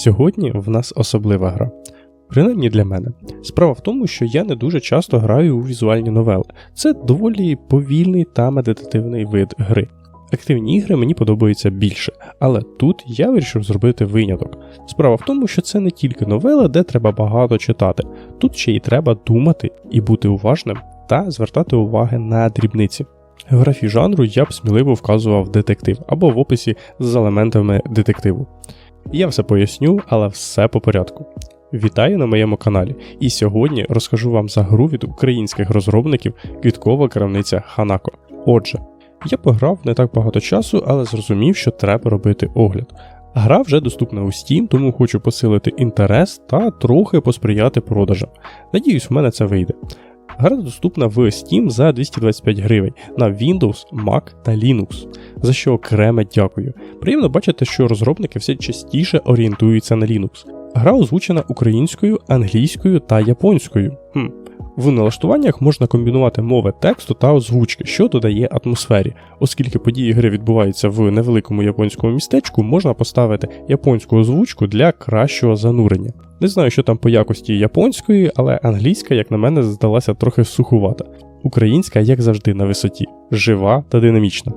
Сьогодні в нас особлива гра. Принаймні для мене. Справа в тому, що я не дуже часто граю у візуальні новели. Це доволі повільний та медитативний вид гри. Активні ігри мені подобаються більше, але тут я вирішив зробити виняток. Справа в тому, що це не тільки новела, де треба багато читати. Тут ще й треба думати і бути уважним та звертати уваги на дрібниці. В графі жанру я б сміливо вказував детектив або в описі з елементами детективу. Я все поясню, але все по порядку. Вітаю на моєму каналі, і сьогодні розкажу вам за гру від українських розробників Квіткова крамниця Ханако. Отже, я пограв не так багато часу, але зрозумів, що треба робити огляд. Гра вже доступна у Steam, тому хочу посилити інтерес та трохи посприяти продажам. Надіюсь, в мене це вийде. Гра доступна в Steam за 225 гривень на Windows, Mac та Linux, за що окреме дякую. Приємно бачити, що розробники все частіше орієнтуються на Linux. Гра озвучена українською, англійською та японською. Хм. В налаштуваннях можна комбінувати мови тексту та озвучки, що додає атмосфері. Оскільки події гри відбуваються в невеликому японському містечку, можна поставити японську озвучку для кращого занурення. Не знаю, що там по якості японської, але англійська, як на мене, здалася трохи сухувата. Українська, як завжди, на висоті, жива та динамічна.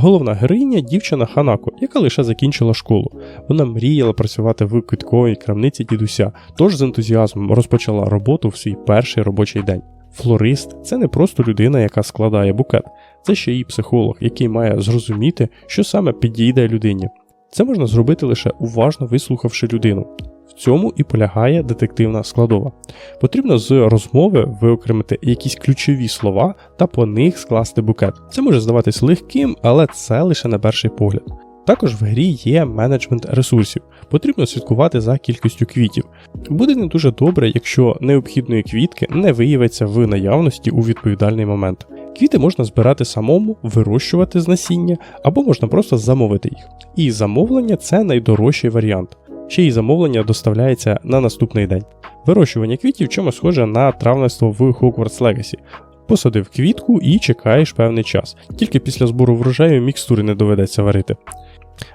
Головна героїня дівчина Ханако, яка лише закінчила школу. Вона мріяла працювати в квітковій крамниці дідуся, тож з ентузіазмом розпочала роботу в свій перший робочий день. Флорист це не просто людина, яка складає букет, це ще й психолог, який має зрозуміти, що саме підійде людині. Це можна зробити лише уважно вислухавши людину. В цьому і полягає детективна складова. Потрібно з розмови виокремити якісь ключові слова та по них скласти букет. Це може здаватись легким, але це лише на перший погляд. Також в грі є менеджмент ресурсів, потрібно слідкувати за кількістю квітів. Буде не дуже добре, якщо необхідної квітки не виявиться в наявності у відповідальний момент. Квіти можна збирати самому, вирощувати з насіння, або можна просто замовити їх. І замовлення це найдорожчий варіант. Ще й замовлення доставляється на наступний день. Вирощування квітів чимось схоже на травництво в Hogwarts Legacy. Посадив квітку і чекаєш певний час. Тільки після збору врожаю мікстури не доведеться варити.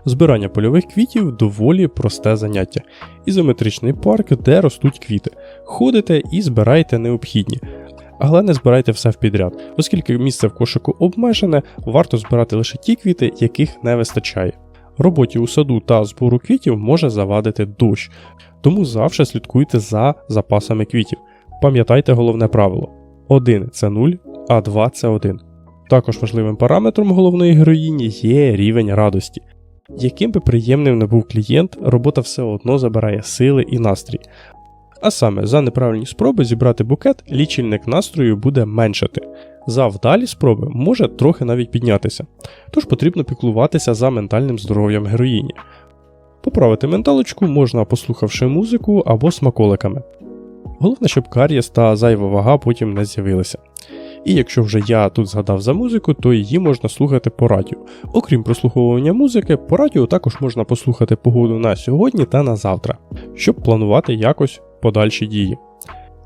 Збирання польових квітів доволі просте заняття. Ізометричний парк, де ростуть квіти. Ходите і збирайте необхідні. Але не збирайте все в підряд, оскільки місце в кошику обмежене, варто збирати лише ті квіти, яких не вистачає. Роботі у саду та збору квітів може завадити дощ, тому завжди слідкуйте за запасами квітів. Пам'ятайте головне правило: 1 це 0, а 2 це 1. Також важливим параметром головної героїні є рівень радості. Яким би приємним не був клієнт, робота все одно забирає сили і настрій. А саме за неправильні спроби зібрати букет, лічильник настрою буде меншати. За вдалі спроби може трохи навіть піднятися, тож потрібно піклуватися за ментальним здоров'ям героїні. Поправити менталочку можна послухавши музику або смаколиками. Головне, щоб кар'єс та зайва вага потім не з'явилися. І якщо вже я тут згадав за музику, то її можна слухати по радіо. Окрім прослуховування музики, по радіо також можна послухати погоду на сьогодні та на завтра, щоб планувати якось подальші дії.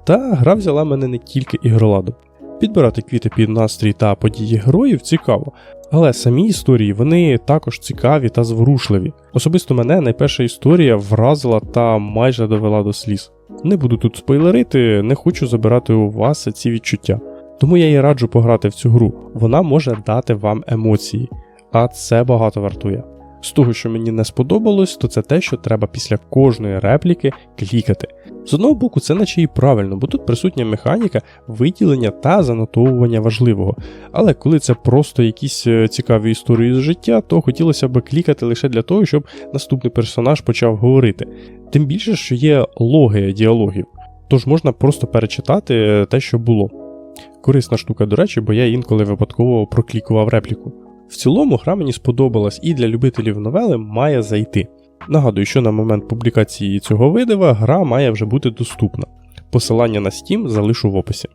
Та гра взяла мене не тільки ігроладом. Підбирати квіти під настрій та події героїв цікаво, але самі історії вони також цікаві та зворушливі. Особисто мене найперша історія вразила та майже довела до сліз. Не буду тут спойлерити, не хочу забирати у вас ці відчуття. Тому я і раджу пограти в цю гру, вона може дати вам емоції, а це багато вартує. З того, що мені не сподобалось, то це те, що треба після кожної репліки клікати. З одного боку, це наче і правильно, бо тут присутня механіка виділення та занотовування важливого. Але коли це просто якісь е, цікаві історії з життя, то хотілося б клікати лише для того, щоб наступний персонаж почав говорити. Тим більше, що є логи діалогів, тож можна просто перечитати те, що було. Корисна штука, до речі, бо я інколи випадково проклікував репліку. В цілому гра мені сподобалась і для любителів новели має зайти. Нагадую, що на момент публікації цього видива гра має вже бути доступна. Посилання на Steam залишу в описі.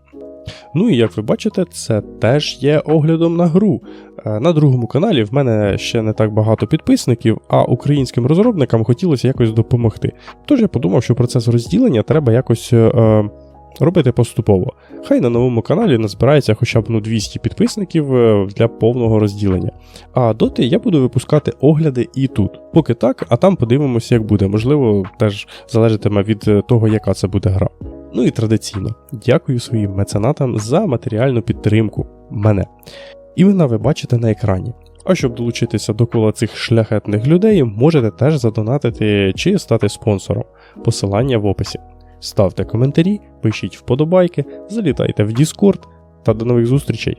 Ну і як ви бачите, це теж є оглядом на гру. Е, на другому каналі в мене ще не так багато підписників, а українським розробникам хотілося якось допомогти. Тож я подумав, що процес розділення треба якось е, робити поступово. Хай на новому каналі назбирається хоча б ну 200 підписників е, для повного розділення. А доти я буду випускати огляди і тут. Поки так, а там подивимося, як буде. Можливо, теж залежатиме від е, того, яка це буде гра. Ну і традиційно, дякую своїм меценатам за матеріальну підтримку мене. Імена ви бачите на екрані. А щоб долучитися до кола цих шляхетних людей, можете теж задонатити чи стати спонсором. Посилання в описі. Ставте коментарі, пишіть вподобайки, залітайте в Discord та до нових зустрічей!